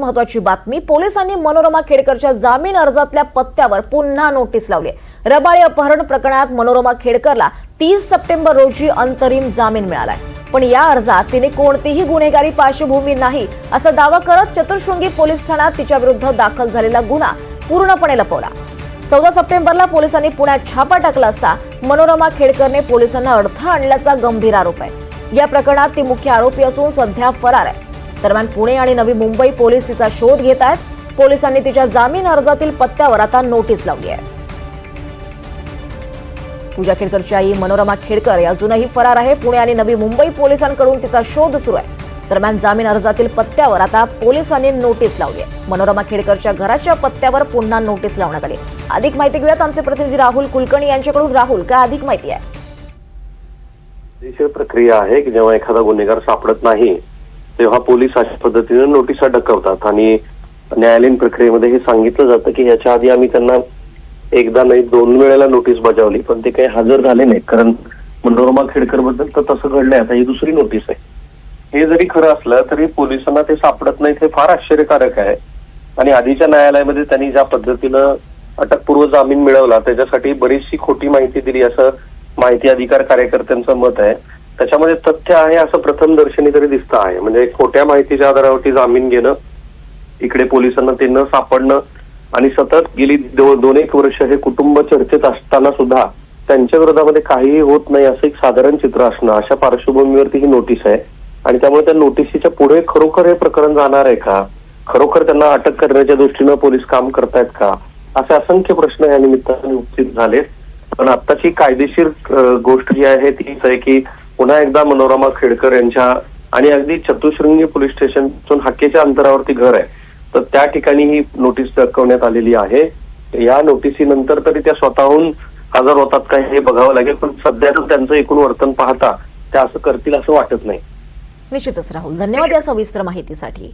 महत्वाची बातमी. पोलिसांनी मनोरमा खेडकरच्या जामीन अर्जातल्या पत्त्यावर पुन्हा नोटीस लावली. रबाळे अपहरण प्रकरणात मनोरमा खेडकरला तीस सप्टेंबर रोजी अंतरिम जामीन मिळालाय. पण या अर्जात तिने कोणतीही गुन्हेगारी पार्श्वभूमी नाही असा दावा करत चतुर्शृंगी पोलीस ठाण्यात तिच्या विरुद्ध दाखल झालेला गुन्हा पूर्णपणे लपवला. चौदा सप्टेंबरला पोलिसांनी पुण्यात छापा टाकला असता मनोरमा खेडकरने पोलिसांना अडथळा आणल्याचा गंभीर आरोप आहे. या प्रकरणात ती मुख्य आरोपी असून सध्या फरार आहे. दरम्यान पुणे आणि नवी मुंबई पोलीस तिचा शोध घेत आहेत. पोलिसांनी तिच्या जामीन अर्जातील पत्त्यावर आता नोटीस लावली आहे. पूजा खेडकरची आई मनोरमा खेडकर अजूनही फरार आहे. पुणे आणि नवी मुंबई पोलिसांकडून तिचा शोध सुरू आहे. दरम्यान जामीन अर्जातील पत्त्यावर आता पोलिसांनी नोटीस लावली आहे. मनोरमा खेडकरच्या घराच्या पत्त्यावर पुन्हा नोटीस लावण्यात आली. अधिक माहिती घेऊयात आमचे प्रतिनिधी राहुल कुलकर्णी यांच्याकडून. राहुल काय अधिक माहिती आहे? प्रक्रिया आहे की जेव्हा एखादा गुन्हेगार सापडत नाही तेव्हा पोलीस अशा पद्धतीने नोटिसा डकवतात आणि न्यायालयीन प्रक्रियेमध्ये हे सांगितलं जातं की याच्या आधी आम्ही त्यांना एकदा नाही दोन वेळेला नोटीस बजावली पण ते काही हजर झाले नाही कारण मनोरमा खेडकरबद्दल तर तसं घडलंय. आता ही दुसरी नोटीस आहे. हे जरी खरं असलं तरी पोलिसांना ते सापडत नाहीत. हे फार आश्चर्यकारक आहे. आणि आधीच्या न्यायालयामध्ये त्यांनी ज्या पद्धतीनं अटकपूर्व जामीन मिळवला त्याच्यासाठी बरीचशी खोटी माहिती दिली असं माहिती अधिकार कार्यकर्त्यांचं मत आहे. त्याच्यामध्ये तथ्य आहे असं प्रथम दर्शनी तरी दिसतं आहे. म्हणजे खोट्या माहितीच्या आधारावरती जामीन घेणं इकडे पोलिसांना ते न सापडणं आणि सतत गेली दोन एक वर्ष हे कुटुंब चर्चेत असताना सुद्धा त्यांच्या विरोधामध्ये काहीही होत नाही असं एक साधारण चित्र असणं अशा पार्श्वभूमीवरती ही नोटीस आहे. आणि त्यामुळे त्या नोटिसीच्या पुढे खरोखर हे प्रकरण जाणार आहे का? खरोखर त्यांना अटक करण्याच्या दृष्टीनं पोलीस काम करतायत का? असे असंख्य प्रश्न या निमित्ताने उपस्थित झालेत. पण आत्ताची कायदेशीर गोष्ट जी आहे तीच आहे की पुन्हा एकदा मनोरमा खेडकर यांच्या आणि अगदी चतुशृंगी पोलीस स्टेशनपासून हाकेच्या अंतरावरती घर आहे. तर त्या ठिकाणी ही नोटीस दाखवण्यात आलेली आहे. या नोटिसीनंतर तरी त्या स्वतःहून हजर होतात का हे बघावं लागेल पण सध्याचं त्यांचं एकूण वर्तन पाहता त्या असं करतील असं वाटत नाही. निश्चितच राहुल धन्यवाद या सविस्तर माहितीसाठी.